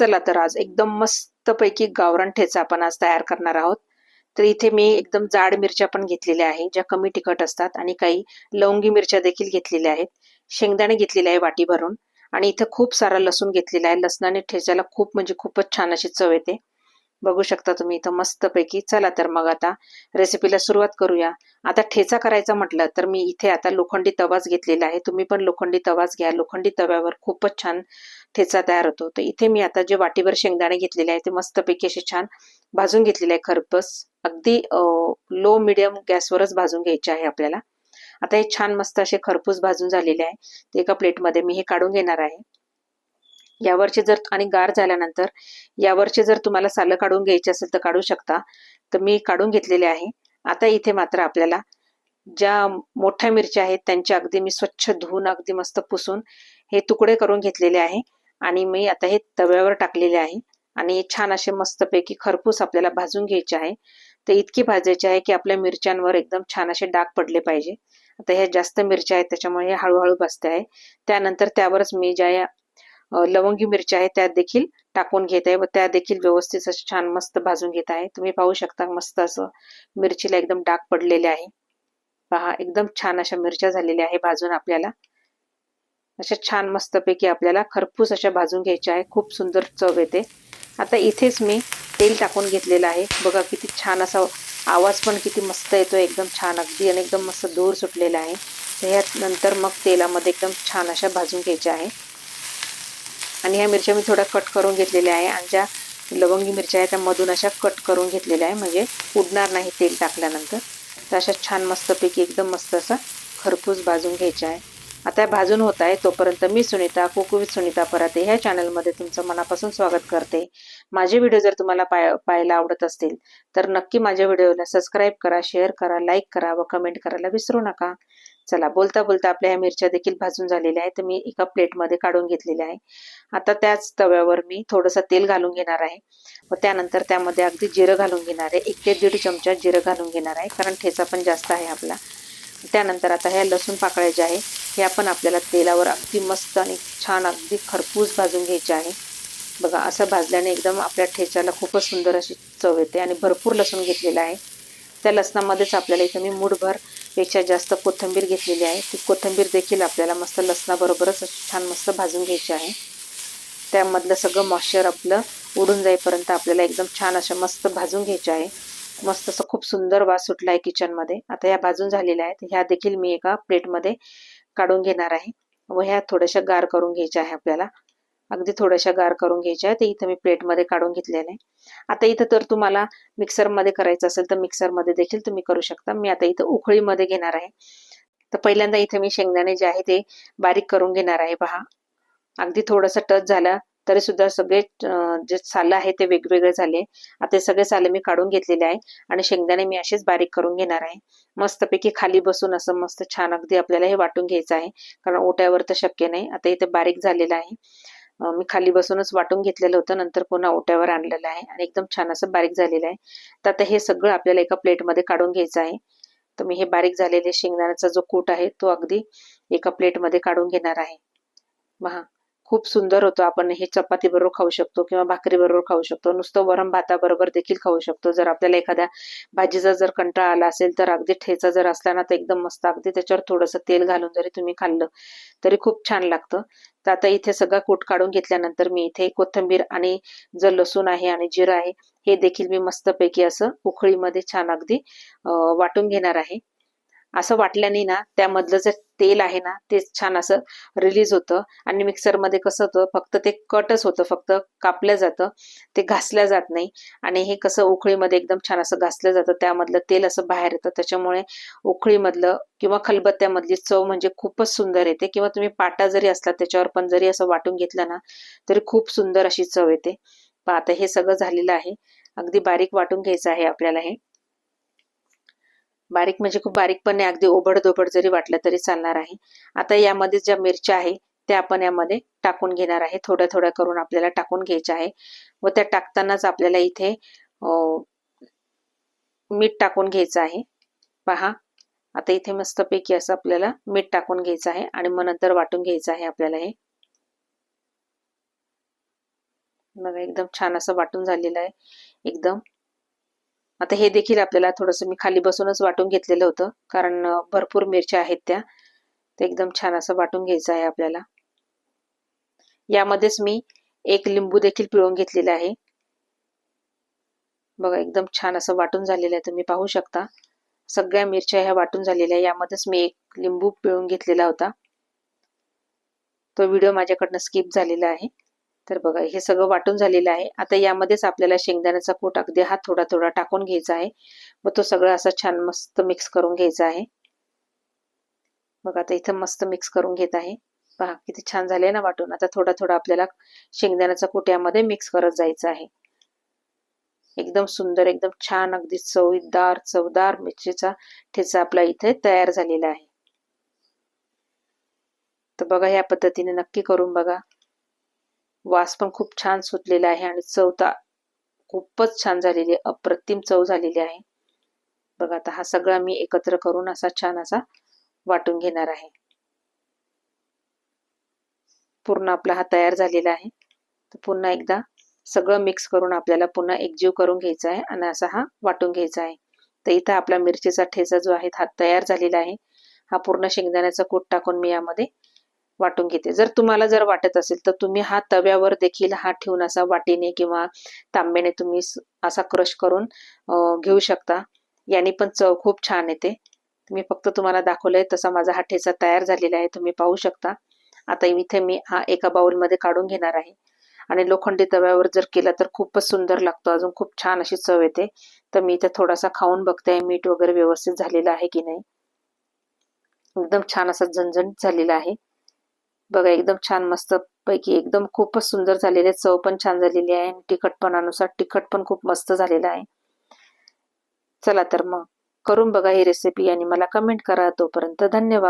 चला तर आज एकदम मस्तपैकी गावरान ठेचा आपण आज तयार करणार आहोत. तर इथे मी एकदम जाड मिरच्या पण घेतलेल्या आहे ज्या कमी तिखट असतात आणि काही लवंगी मिरच्या देखील घेतलेल्या आहेत. शेंगदाणे घेतलेले आहे वाटी भरून आणि इथं खूप सारा लसूण घेतलेला आहे. लसणाने ठेच्याला खूप म्हणजे खूपच छान अशी चव येते. बघू शकता तुम्ही इथं मस्तपैकी. चला तर मग आता रेसिपीला सुरुवात करूया. आता ठेचा करायचा म्हटलं तर मी इथे आता लोखंडी तवाच घेतलेला आहे. तुम्ही पण लोखंडी तवाच घ्या. लोखंडी तव्यावर खूपच छान ठेचा तयार होतो. तर इथे मी आता जे वाटीभर शेंगदाणे घेतलेले आहे ते मस्तपैकी असे छान भाजून घेतलेले आहे खरपस. अगदी लो मिडियम गॅसवरच भाजून घ्यायचे आहे आपल्याला. आता हे छान मस्त असे खरपूस भाजून झालेले आहे. ते एका प्लेटमध्ये मी हे काढून घेणार आहे. यावरचे जर आणि गार झाल्यानंतर यावरचे जर तुम्हाला सालं काढून घ्यायचे असेल तर काढू शकता. तर मी काढून घेतलेले आहे. आता इथे मात्र आपल्याला ज्या मोठ्या मिरच्या आहेत त्यांच्या अगदी मी स्वच्छ धुवून अगदी मस्त पुसून हे तुकडे करून घेतलेले आहे. आणि मी आता हे तव्यावर टाकलेले आहे. आणि छान असे मस्तपैकी खरपूस आपल्याला भाजून घ्यायचे आहे. तर इतकी भाजायचे आहे की आपल्या मिरच्यांवर एकदम छान असे डाग पडले पाहिजे. आता ह्या जास्त मिरच्या आहेत त्याच्यामुळे हे हळूहळू भाजते आहे. त्यानंतर त्यावरच मी ज्या लवंगी मिरच्या आहे त्या देखील टाकून घेत आहे व त्या देखील व्यवस्थित असं छान मस्त भाजून घेत आहे. तुम्ही पाहू शकता मस्त असं मिरचीला एकदम डाग पडलेले आहे. पहा एकदम छान अशा मिरच्या झालेल्या आहे भाजून आपल्याला. अशा छान मस्तपैकी आपल्याला खरपूस अशा भाजून घ्यायच्या आहे. खूप सुंदर चव येते. आता इथेच मी तेल टाकून घेतलेलं आहे. बघा किती छान असा आवाज पण किती मस्त येतो. एकदम छान अगदी आणि एकदम मस्त दूर सुटलेला आहे. तर ह्यात नंतर मग तेलामध्ये एकदम छान अशा भाजून घ्यायच्या आहे. आणि ह्या मिरच्या मी थोड्या कट करून घेतलेल्या आहे. आणि ज्या लवंगी मिरच्या आहेत त्या मधून अशा कट करून घेतलेल्या आहे. म्हणजे उडणार नाही तेल टाकल्यानंतर. तर अशा छान मस्तपैकी एकदम मस्त असा खरपूस भाजून घ्यायचा आहे. आता भाजून होत आहे तोपर्यंत मी सुनीता कुकुवित सुनीता पराते ह्या चॅनलमध्ये तुमचं मनापासून स्वागत करते. माझे व्हिडिओ जर तुम्हाला पाय पाहायला आवडत असतील तर नक्की माझ्या व्हिडिओला सबस्क्राईब करा शेअर करा लाईक करा व कमेंट करायला विसरू नका. चला बोलता बोलता आपल्या ह्या मिरच्या देखील भाजून झालेल्या आहेत. तर मी एका प्लेटमध्ये काढून घेतलेल्या आहे. आता त्याच तव्यावर मी थोडंसं तेल घालून घेणार आहे. व त्यानंतर त्यामध्ये अगदी जिरं घालून घेणार आहे. एक ते दीड चमचा जिरं घालून घेणार आहे कारण ठेचा पण जास्त आहे आपला. त्यानंतर आता ह्या लसूण पाकळ्या ज्या आहे ह्या पण आपल्याला तेलावर अगदी मस्त आणि छान अगदी खरपूस भाजून घ्यायचे आहे. बघा असं भाजल्याने एकदम आपल्या ठेच्याला खूपच सुंदर अशी चव येते. आणि भरपूर लसूण घेतलेला आहे. त्या लसणामध्येच आपल्याला इथं मी मूठभर पेक्षा जास्त कोथिंबीर घेतलेली आहे. ती कोथिंबीर देखील आपल्याला मस्त लसणाबरोबरच छान मस्त भाजून घ्यायची आहे. त्यामधलं सगळं मॉइश्चर आपलं उडून जाईपर्यंत आपल्याला एकदम छान असं मस्त भाजून घ्यायचे आहे. मस्त असं खूप सुंदर वास सुटला आहे किचनमध्ये आता ह्या भाजून झालेल्या आहेत. ह्या देखील मी एका प्लेटमध्ये काढून घेणार आहे. व ह्या थोड्याशा गार करून घ्यायच्या आहे आपल्याला. अगदी थोड्याशा गार करून घ्यायच्या आहे ते इथं मी प्लेटमध्ये काढून घेतलेलं. आहे आता इथं तर तुम्हाला मिक्सरमध्ये करायचं असेल तर मिक्सरमध्ये देखील तुम्ही करू शकता. मी आता इथं उखळीमध्ये घेणार आहे. तर पहिल्यांदा इथे मी शेंगदाणे जे आहे ते बारीक करून घेणार आहे. पहा. अगदी थोडंसं टच झालं तरी सुद्धा सगळे जे सालं आहे ते वेगवेगळे झाले. आता सगळे सालं मी काढून घेतलेले आहे आणि शेंगदाणे मी असेच बारीक करून घेणार आहे. मस्तपैकी खाली बसून असं मस्त छान अगदी आपल्याला हे वाटून घ्यायचं आहे. कारण ओट्यावर तर शक्य नाही. आता इथे बारीक झालेलं आहे. मी खाली बसूनच वाटून घेतलेलं होतं. नंतर पुन्हा ओट्यावर आणलेलं आहे आणि एकदम छान असं बारीक झालेलं आहे. तर आता हे सगळं आपल्याला एका प्लेटमध्ये काढून घ्यायचं आहे. तर मी हे बारीक झालेले शेंगदाण्याचा जो कूट आहे तो अगदी एका प्लेटमध्ये काढून घेणार आहे. पहा खूप सुंदर होतो. आपण हे चपाती बरोबर खाऊ शकतो किंवा भाकरी बरोबर खाऊ शकतो. नुसतं वरम भाताबरोबर देखील खाऊ शकतो. जर आपल्याला एखाद्या भाजीचा जर कंटाळा आला असेल तर अगदी ठेचा जर असला ना तर एकदम मस्त. अगदी त्याच्यावर थोडंसं तेल घालून जरी तुम्ही खाल्लं तरी खूप छान लागतं. तर आता इथे सगळा कूट काढून घेतल्यानंतर मी इथे कोथिंबीर आणि जर लसूण आहे आणि जिरं आहे हे देखील मी मस्तपैकी असं उखळीमध्ये छान अगदी वाटून घेणार आहे. असं वाटल्याने ना त्यामधलं जे तेल आहे ना ते छान असं रिलीज होतं. आणि मिक्सरमध्ये कसं होतं फक्त ते कटच होतं फक्त कापलं जातं ते घासलं जात नाही. आणि हे कसं उखळीमध्ये एकदम छान असं घासलं जातं त्यामधलं तेल असं बाहेर येतं. त्याच्यामुळे उखळीमधलं किंवा खलबत्त्यामधली चव म्हणजे खूपच सुंदर येते. किंवा तुम्ही पाटा जरी असला त्याच्यावर पण जरी असं वाटून घेतलं ना तरी खूप सुंदर अशी चव येते. आता हे सगळं झालेलं आहे. अगदी बारीक वाटून घ्यायचं आहे आपल्याला हे. बारीक म्हणजे खूप बारीक पण नाही अगदी ओबडधोबड जरी वाटलं तरी चालणार आहे. आता यामध्ये ज्या मिरच्या आहे त्या आपण यामध्ये टाकून घेणार आहे. थोड्या थोड्या करून आपल्याला टाकून घ्यायच्या आहे. व त्या टाकतानाच आपल्याला इथे मीठ टाकून घ्यायचं आहे. पहा आता इथे मस्तपैकी असं आपल्याला मीठ टाकून घ्यायचं आहे आणि मग नंतर वाटून घ्यायचं आहे आपल्याला हे. बघा एकदम छान असं वाटून झालेलं आहे. एकदम आता हे देखील आपल्याला थोडंसं मी खाली बसूनच वाटून घेतलेलं होतं कारण भरपूर मिरच्या आहेत त्या. ते एकदम छान असं वाटून घ्यायचं आहे आपल्याला. यामध्येच मी एक लिंबू देखील पिळून घेतलेला आहे. बघा एकदम छान असं वाटून झालेलं आहे तुम्ही पाहू शकता. सगळ्या मिरच्या ह्या वाटून झालेल्या आहे. यामध्येच मी एक लिंबू पिळून घेतलेला होता. तो व्हिडिओ माझ्याकडनं स्किप झालेला आहे. तर बघा हे सगळं वाटून झालेलं आहे. आता यामध्येच आपल्याला शेंगदाण्याचा कूट अगदी हा थोडा थोडा टाकून घ्यायचा आहे. व तो सगळं असा छान मस्त मिक्स करून घ्यायचा आहे. बघा आता इथं मस्त मिक्स करून घेत आहे. पहा किती छान झाले ना वाटून. आता थोडा थोडा आपल्याला शेंगदाण्याचा कूट यामध्ये मिक्स करत जायचं आहे. एकदम सुंदर एकदम छान अगदी चवीदार चवदार मिरचीचा ठेचा आपला इथे तयार झालेला आहे. तर बघा या पद्धतीने नक्की करून बघा. वास पण खूप छान सुटलेला आहे आणि चवता खूपच छान झालेली आहे. अप्रतिम चव झालेली आहे. बघा आता हा सगळा मी एकत्र करून असा छान असा वाटून घेणार आहे. पूर्ण आपला हा तयार झालेला आहे. तर पुन्हा एकदा सगळं मिक्स करून आपल्याला पुन्हा एकजीव करून घ्यायचा आहे आणि असा हा वाटून घ्यायचा आहे. तर इथं आपला मिरचीचा ठेचा जो आहे हा तयार झालेला आहे. हा पूर्ण शेंगदाण्याचा कूट टाकून मी यामध्ये वाटून घेते. जर तुम्हाला जर वाटत असेल तर तुम्ही हा तव्यावर देखील हा ठेवून असा वाटीने किंवा तांब्याने तुम्ही असा क्रश करून घेऊ शकता. याने पण चव खूप छान येते. मी फक्त तुम्हाला दाखवलंय तसा माझा हा ठेचा तयार झालेला आहे तुम्ही पाहू शकता. आता इथे मी हा एका बाउलमध्ये काढून घेणार आहे. आणि लोखंडी तव्यावर जर केला तर खूपच सुंदर लागतो. अजून खूप छान अशी चव येते. तर मी इथे थोडासा खाऊन बघते मीठ वगैरे व्यवस्थित झालेलं आहे की नाही. एकदम छान असा झणझणीत झालेला आहे. बघा एकदम छान मस्त पैकी एकदम खूपच सुंदर झालेले चव पण छान झालेली आहे आणि तिखटपणानुसार तिखट पण खूप मस्त झालेलं आहे. चला तर मग करून बघा ही रेसिपी आणि मला कमेंट करा तोपर्यंत. धन्यवाद.